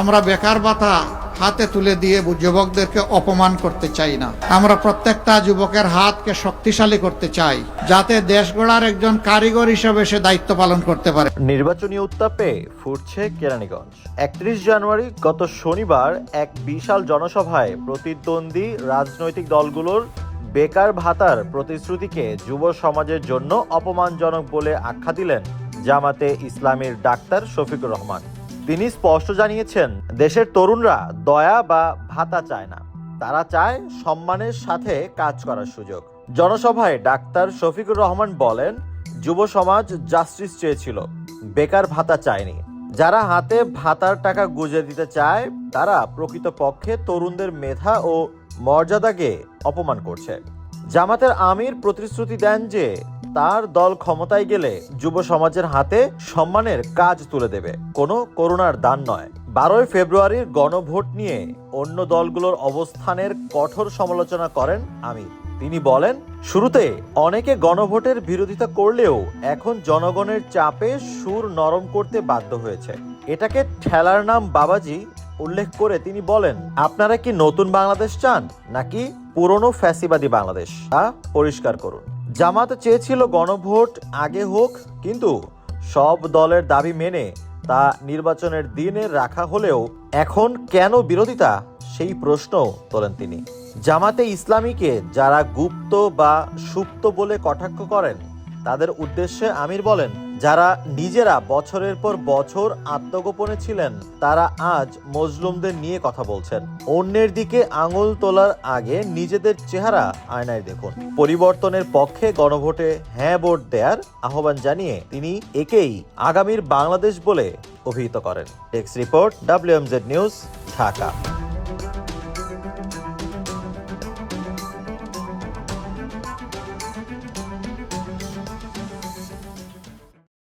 আমরা বেকার ভাতা হাতে তুলে দিয়ে যুবকদেরকে অপমান করতে চাই না। আমরা প্রত্যেকটা যুবকের হাতকে শক্তিশালী করতে চাই, যাতে দেশ গড়ার একজন কারিগর হিসেবে সে দায়িত্ব পালন করতে পারে। নির্বাচনী উত্তাপে ফুটছে কেরানীগঞ্জ। একত্রিশ জানুয়ারি গত শনিবার এক বিশাল জনসভায় প্রতিদ্বন্দ্বী রাজনৈতিক দলগুলোর বেকার ভাতার প্রতিশ্রুতিকে যুব সমাজের জন্য অপমানজনক বলে আখ্যা দিলেন জামাতে ইসলামীর ডাক্তার শফিকুর রহমান। তিনি স্পষ্ট জানিয়েছেন, দেশের তরুণরা দয়া বা ভাতা চায় না। তারা চায় সম্মানের সাথে কাজ করার সুযোগ। জনসভায় ডাক্তার শফিকুর রহমান বলেন, যুব সমাজ জাস্টিস চেয়েছিল, বেকার ভাতা চায়নি। যারা হাতে ভাতার টাকা গুজে দিতে চায়, তারা প্রকৃতপক্ষে তরুণদের মেধা ও মর্যাদাকে অপমান করছে। জামাতের আমির প্রতিশ্রুতি দেন যে তার দল ক্ষমতায় গেলে যুব সমাজের হাতে সম্মানের কাজ তুলে দেবে। কোনো করুণার দান নয়। বারোই ফেব্রুয়ারির গণভোট নিয়ে অন্য দলগুলোর অবস্থানের কঠোর সমালোচনা করেন আমির। তিনি বলেন, শুরুতে অনেকে গণভোটের বিরোধিতা করলেও এখন জনগণের চাপে সুর নরম করতে বাধ্য হয়েছে। এটাকে ঠেলার নাম বাবাজি উল্লেখ করে তিনি বলেন, আপনারা কি নতুন বাংলাদেশ চান নাকি পুরনো ফ্যাসিবাদী বাংলাদেশ? তা পরিষ্কার করুন। জামাত চেয়েছিল গণভোট আগে হোক, কিন্তু সব দলের দাবি মেনে তা নির্বাচনের দিনে রাখা হলেও এখন কেন বিরোধিতা, সেই প্রশ্ন তোলেন তিনি। জামাতে ইসলামীকে যারা গুপ্ত বা সুপ্ত বলে কটাক্ষ করেন তাদের উদ্দেশ্যে আমির বলেন, যারা নিজেরা বছরের পর বছর আত্মগোপনে ছিলেন, তারা আজ মজলুমদের নিয়ে কথা বলছেন। অন্যের দিকে আঙুল তোলার আগে নিজেদের চেহারা আয়নায় দেখুন। পরিবর্তনের পক্ষে গণভোটে হ্যাঁ ভোট দেওয়ার আহ্বান জানিয়ে তিনি একেই আগামীর বাংলাদেশ বলে অভিহিত করেন। Text report, WMZ news, Dhaka.